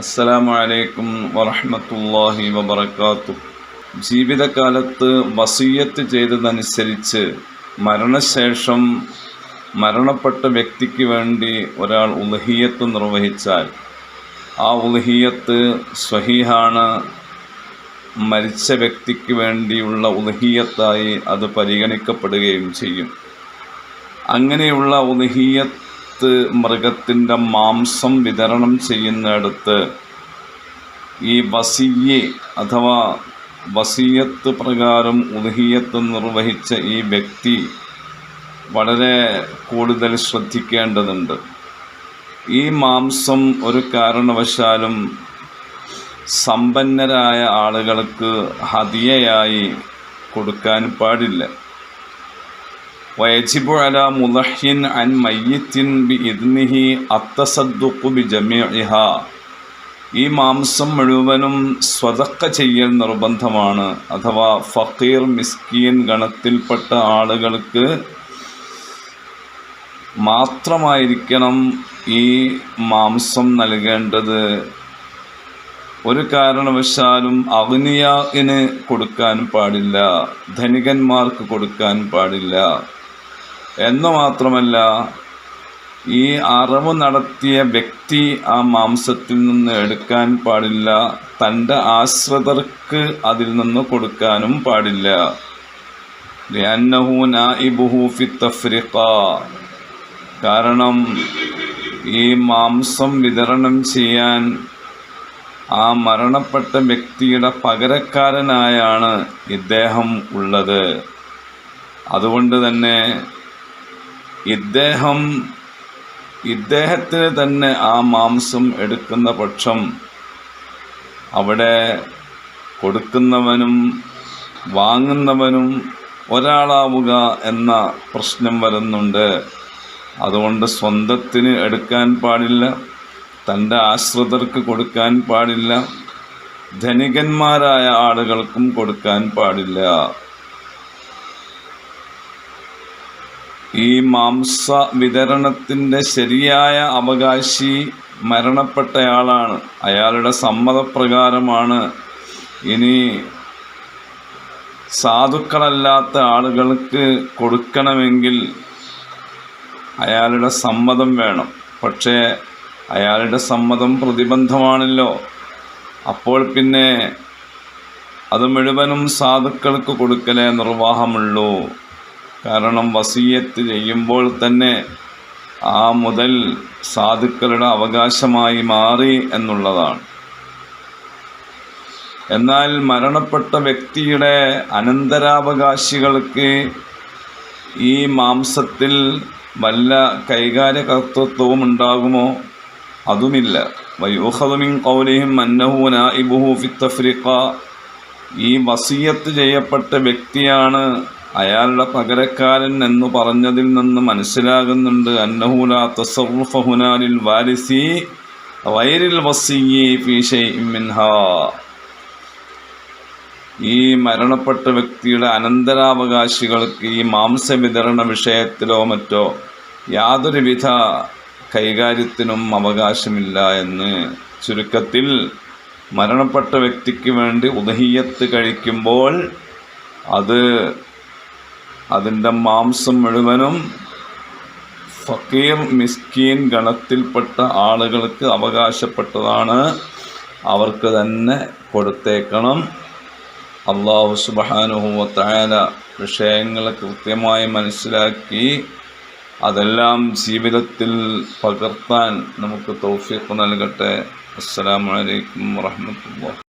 അസ്സലാമു അലൈക്കും വറഹ്മത്തുള്ളാഹി വബർക്കാത്തു ജീവിതകാലത്ത് വസീയത്ത് ചെയ്തതനുസരിച്ച് മരണശേഷം മരണപ്പെട്ട വ്യക്തിക്ക് വേണ്ടി ഒരാൾ ഉൽഹിയത്ത് നിർവഹിച്ചാൽ ആ ഉൽഹിയത്ത് സ്വഹീഹാണ്. മരിച്ച വ്യക്തിക്ക് വേണ്ടിയുള്ള ഉൽഹിയത്തായി അത് പരിഗണിക്കപ്പെടുകയും ചെയ്യും. അങ്ങനെയുള്ള ഉലഹിയത്ത് മൃഗത്തിന്റെ മാംസം വിതരണം ചെയ്യുന്നിടത്ത് ഈ വസീയെ അഥവാ വസീയത്ത് പ്രകാരം ഉദഹീയത്ത് നിർവഹിച്ച ഈ വ്യക്തി വളരെ കൂടുതൽ ശ്രദ്ധിക്കേണ്ടതുണ്ട്. ഈ മാംസം ഒരു കാരണവശാലും സമ്പന്നരായ ആളുകൾക്ക് ഹതിയയായി കൊടുക്കാൻ പാടില്ല. വയജിബു على ملح عن ميت بإذنه التصدق بجميعها. ഈ മാംസം മുഴുവനും സ്വതക്ക ചെയ്യൽ നിർബന്ധമാണ്. അഥവാ ഫക്കീർ മിസ്കീൻ ഗണത്തിൽപ്പെട്ട ആളുകൾക്ക് മാത്രമായിരിക്കണം ഈ മാംസം നൽകേണ്ടത്. ഒരു കാരണവശാലും അഗ്നിയാഗിന് കൊടുക്കാൻ പാടില്ല. ധനികന്മാർക്ക് കൊടുക്കാൻ പാടില്ല. എന്ന് മാത്രമല്ല ഈ അറിവ് നടത്തിയ വ്യക്തി ആ മാംസത്തിൽ നിന്ന് എടുക്കാൻ പാടില്ല തന്റെ ആശ്രിതർക്ക് അതിൽ നിന്ന് കൊടുക്കാനും പാടില്ല. നായിബുഹു കാരണം ഈ മാംസം വിതരണം ചെയ്യാൻ ആ മരണപ്പെട്ട വ്യക്തിയുടെ പകരക്കാരനായാണ് ഇദ്ദേഹം ഉള്ളത്. അതുകൊണ്ട് തന്നെ ഇദ്ദേഹം ഇദ്ദേഹത്തിന് തന്നെ ആ മാംസം എടുക്കുന്ന പക്ഷം അവിടെ കൊടുക്കുന്നവനും വാങ്ങുന്നവനും ഒരാളാവുക എന്ന പ്രശ്നം വരുന്നുണ്ട്. അതുകൊണ്ട് സ്വന്തത്തിന് എടുക്കാൻ പാടില്ല തന്റെ ആശ്രിതർക്ക് കൊടുക്കാൻ പാടില്ല ധനികന്മാരായ ആളുകൾക്കും കൊടുക്കാൻ പാടില്ല. ഈ മാംസ വിതരണത്തിന്റെ ശരിയായ അവകാശി മരണപ്പെട്ടയാളാണ്. അയാളുടെ സമ്മതപ്രകാരമാണ് ഇനി സാധുക്കളല്ലാത്ത ആളുകൾക്ക് കൊടുക്കണമെങ്കിൽ അയാളുടെ സമ്മതം വേണം. പക്ഷേ അയാളുടെ സമ്മതം പ്രതിബന്ധമാണല്ലോ. അപ്പോൾ പിന്നെ അത് മുഴുവനും സാധുക്കൾക്ക് കൊടുക്കലേ നിർവാഹമുള്ളൂ. കാരണം വസീയത്ത് ചെയ്യുമ്പോൾ തന്നെ ആ മുതൽ സാധുക്കളുടെ അവകാശമായി മാറി എന്നുള്ളതാണ്. എന്നാൽ മരണപ്പെട്ട വ്യക്തിയുടെ അനന്തരാവകാശികൾക്ക് ഈ മാംസത്തിൽ വല്ല കൈകാര്യകർത്തൃത്വവും ഉണ്ടാകുമോ? അതുമില്ല. വയൂഹദമിൻ കൗലിഹിം അന്നഹു നായിബുഹു ഫിത്തഫ്രിക്ക ഈ വസീയത്ത് ചെയ്യപ്പെട്ട വ്യക്തിയാണ് അയാളുടെ പകരക്കാരൻ എന്ന് പറഞ്ഞതിൽ നിന്ന് മനസ്സിലാകുന്നുണ്ട് വാരിസി വൈരിൽ ഈ മരണപ്പെട്ട വ്യക്തിയുടെ അനന്തരാവകാശികൾക്ക് ഈ മാംസ വിതരണ വിഷയത്തിലോ മറ്റോ യാതൊരുവിധ കൈകാര്യത്തിനും അവകാശമില്ല എന്ന് ചുരുക്കത്തിൽ മരണപ്പെട്ട വ്യക്തിക്ക് വേണ്ടി ഉദഹീയത്ത് കഴിക്കുമ്പോൾ അത് അതിന്റെ മാംസം മുഴുവനും ഫക്കീർ മിസ്കീൻ ഗണത്തിൽപ്പെട്ട ആളുകൾക്ക് അവകാശപ്പെട്ടതാണ്. അവർക്ക് തന്നെ കൊടുത്തേക്കണം. അള്ളാഹു സുബാനുഹുവത്തായ വിഷയങ്ങൾ കൃത്യമായി മനസ്സിലാക്കി അതെല്ലാം ജീവിതത്തിൽ പകർത്താൻ നമുക്ക് തൗഫീഖ് നൽകട്ടെ. അസ്സാം വലൈക്കും വറഹ്മത്തുള്ളാഹി